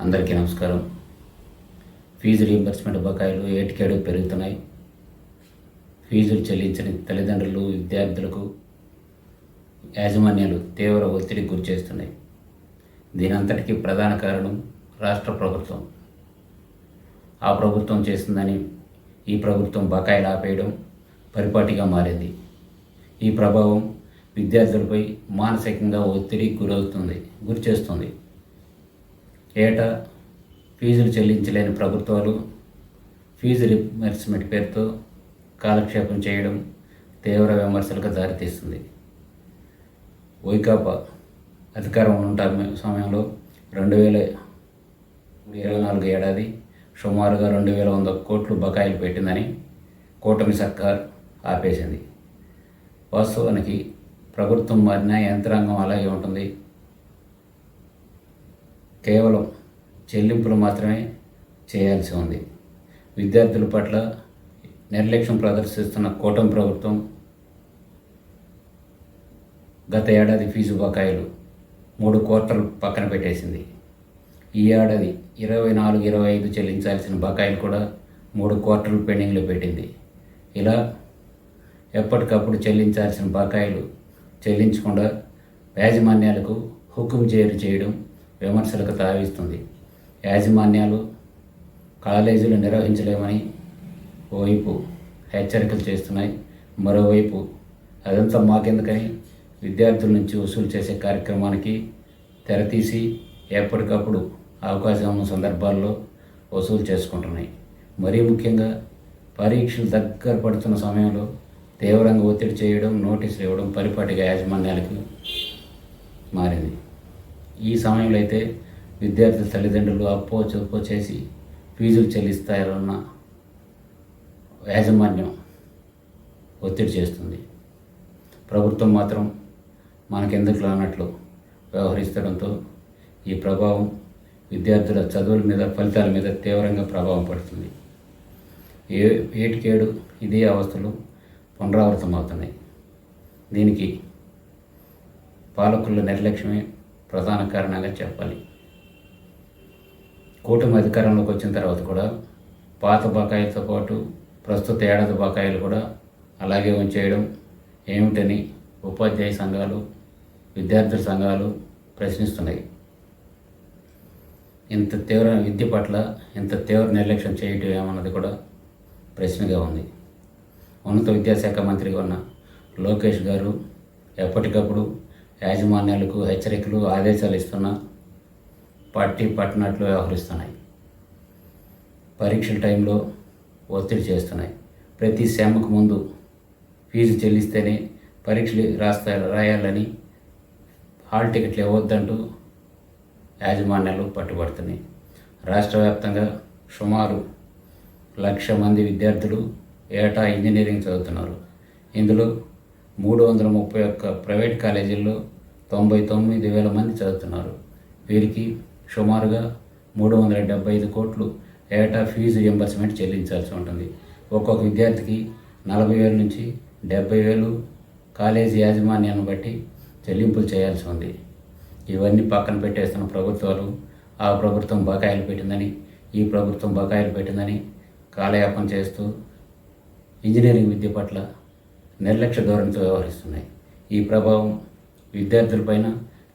అందరికీ నమస్కారం. Fee reimbursement బకాయిలు ఏటికేడు పెరుగుతున్నాయి. ఫీజులు చెల్లించని తల్లిదండ్రులు విద్యార్థులకు యాజమాన్యాలు తీవ్ర ఒత్తిడికి గురిచేస్తున్నాయి దీనంతటికీ ప్రధాన కారణం రాష్ట్ర ప్రభుత్వం. ఆ ప్రభుత్వం చేసిందని ఈ ప్రభుత్వం బకాయిలు ఆపేయడం పరిపాటిగా మారింది. ఈ ప్రభావం విద్యార్థులపై మానసికంగా ఒత్తిడి గురవుతుంది గురి చేస్తుంది ఏటా ఫీజులు చెల్లించలేని ప్రభుత్వాలు ఫీజు రిమర్స్మెంట్ పేరుతో కాలక్షేపం చేయడం తీవ్ర విమర్శలకు దారితీస్తుంది. వైకాపా అధికారం ఉంట సమయంలో రెండు వేల ఇరవై నాలుగు ఏడాది సుమారుగా రెండు వేల వంద కోట్లు బకాయిలు పెట్టిందని కూటమి సర్కార్ ఆపేసింది. వాస్తవానికి ప్రభుత్వం మారిన యంత్రాంగం అలాగే ఉంటుంది. కేవలం చెల్లింపులు మాత్రమే చేయాల్సి ఉంది. విద్యార్థుల పట్ల నిర్లక్ష్యం ప్రదర్శిస్తున్న కూటమి ప్రభుత్వం గత ఏడాది ఫీజు బకాయిలు మూడు క్వార్టర్లు పక్కన పెట్టేసింది. ఈ ఏడాది ఇరవై నాలుగు ఇరవై ఐదు చెల్లించాల్సిన బకాయిలు కూడా మూడు క్వార్టర్లు పెండింగ్లో పెట్టింది. ఇలా ఎప్పటికప్పుడు చెల్లించాల్సిన బకాయిలు చెల్లించకుండా యాజమాన్యాలకు హుకుం చేరు చేయడం విమర్శలకు తావిస్తుంది యాజమాన్యాలు కాలేజీలు నిర్వహించలేమని ఓవైపు హెచ్చరికలు చేస్తున్నాయి. మరోవైపు అదంతా మాకెందుకని విద్యార్థుల నుంచి వసూలు చేసే కార్యక్రమానికి తెరతీసి ఎప్పటికప్పుడు అవకాశం ఉన్న సందర్భాల్లో వసూలు చేసుకుంటున్నాయి. మరీ ముఖ్యంగా పరీక్షలు దగ్గర పడుతున్న సమయంలో తీవ్రంగా ఒత్తిడి చేయడం నోటీసులు ఇవ్వడం పరిపాటిగా యాజమాన్యాలకు మారింది. ఈ సమయంలో అయితే విద్యార్థుల తల్లిదండ్రులు అప్పో చెప్పో చేసి ఫీజులు చెల్లిస్తారన్న యాజమాన్యం ఒత్తిడి చేస్తుంది. ప్రభుత్వం మాత్రం మనకెందుకు అన్నట్లు వ్యవహరిస్తడంతో ఈ ప్రభావం విద్యార్థుల చదువుల మీద ఫలితాల మీద తీవ్రంగా ప్రభావం పడుతుంది. ఏ ఏటికేడు ఇదే అవస్థలు పునరావృతమవుతున్నాయి. దీనికి పాలకుల నిర్లక్ష్యమే ప్రధాన కారణంగా చెప్పాలి. కూటమి అధికారంలోకి వచ్చిన తర్వాత కూడా పాత బకాయిలతో పాటు ప్రస్తుత ఏడాది బకాయిలు కూడా అలాగే ఉంచేయడం ఏమిటని ఉపాధ్యాయ సంఘాలు విద్యార్థుల సంఘాలు ప్రశ్నిస్తున్నాయి. ఇంత తీవ్ర విద్య పట్ల ఇంత తీవ్ర నిర్లక్ష్యం చేయటం ఏమన్నది కూడా ప్రశ్నగా ఉంది. ఉన్నత విద్యాశాఖ మంత్రిగా ఉన్న లోకేష్ గారు ఎప్పటికప్పుడు యాజమాన్యాలకు హెచ్చరికలు ఆదేశాలు ఇస్తున్నా పట్టి పట్టినట్లు వ్యవహరిస్తున్నాయి. పరీక్షల టైంలో ఒత్తిడి చేస్తున్నాయి. ప్రతి సెమ్కు ముందు ఫీజు చెల్లిస్తేనే పరీక్షలు రాస్తా రాయాలని హాల్ టికెట్లు ఇవ్వద్దంటూ యాజమాన్యాలు పట్టుబడుతున్నాయి. రాష్ట్ర వ్యాప్తంగా సుమారు లక్ష మంది విద్యార్థులు ఏటా ఇంజనీరింగ్ చదువుతున్నారు. ఇందులో మూడు వందల ముప్పై ఒక్క ప్రైవేట్ కాలేజీల్లో తొంభై తొమ్మిది వేల మంది చదువుతున్నారు. వీరికి సుమారుగా మూడు వందల డెబ్బై ఐదు కోట్లు ఏటా ఫీజు రియంబర్స్మెంట్ చెల్లించాల్సి ఉంటుంది. ఒక్కొక్క విద్యార్థికి నలభై వేల నుంచి డెబ్బై వేలు కాలేజీ యాజమాన్యాన్ని బట్టి చెల్లింపులు చేయాల్సి ఉంది. ఇవన్నీ పక్కన పెట్టేస్తున్న ప్రభుత్వాలు ఆ ప్రభుత్వం బకాయిలు పెట్టిందని ఈ ప్రభుత్వం బకాయిలు పెట్టిందని కాలయాపన చేస్తూ ఇంజనీరింగ్ విద్య పట్ల నిర్లక్ష్య ధోరణితో వ్యవహరిస్తున్నాయి. ఈ ప్రభావం విద్యార్థులపైన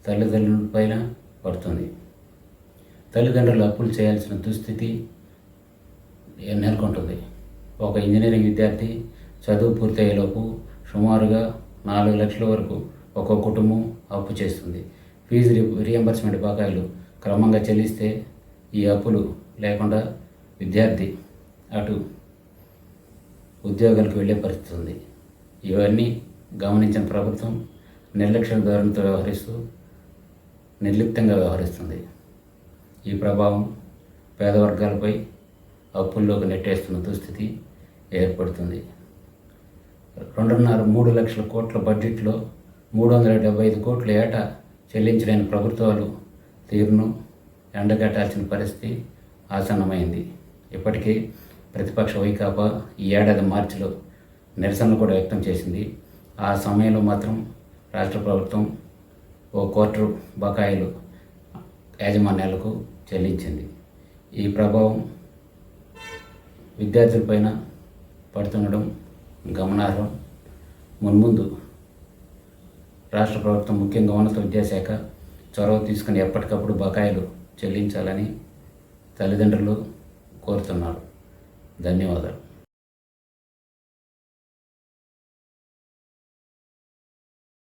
తల్లిదండ్రులపైన పడుతుంది. తల్లిదండ్రులు అప్పులు చేయాల్సిన దుస్థితి నెలకొంటుంది. ఒక ఇంజనీరింగ్ విద్యార్థి చదువు పూర్తయ్యేలోపు సుమారుగా నాలుగు లక్షల వరకు ఒక కుటుంబం అప్పు చేస్తుంది. ఫీజు రియంబర్స్మెంట్ బకాయిలు క్రమంగా చెల్లిస్తే ఈ అప్పులు లేకుండా విద్యార్థి అటు ఉద్యోగాలకు వెళ్ళే పరిస్థితి ఉంది ఇవన్నీ గమనించిన ప్రభుత్వం నిర్లక్ష్య ధోరణితో వ్యవహరిస్తూ నిర్లిప్తంగా వ్యవహరిస్తుంది. ఈ ప్రభావం పేద వర్గాలపై అప్పుల్లోకి నెట్టేస్తున్న దుస్థితి ఏర్పడుతుంది. రెండున్నర మూడు లక్షల కోట్ల బడ్జెట్లో మూడు వందల డెబ్బై ఐదు కోట్ల ఏటా చెల్లించలేని ప్రభుత్వాలు తీరును ఎండగట్టాల్సిన పరిస్థితి ఆసన్నమైంది. ఇప్పటికీ ప్రతిపక్ష వైకాపా ఈ ఏడాది మార్చిలో నిరసనలు కూడా వ్యక్తం చేసింది. ఆ సమయంలో మాత్రం రాష్ట్ర ప్రభుత్వం ఓ కోటి బకాయిలు యాజమాన్యాలకు చెల్లించింది. ఈ ప్రభావం విద్యార్థులపైన పడుతుండడం గమనార్హం. మున్ముందు రాష్ట్ర ప్రభుత్వం ముఖ్యంగా ఉన్నత విద్యాశాఖ చొరవ తీసుకుని ఎప్పటికప్పుడు బకాయిలు చెల్లించాలని తల్లిదండ్రులు కోరుతున్నారు. ధన్యవాదాలు.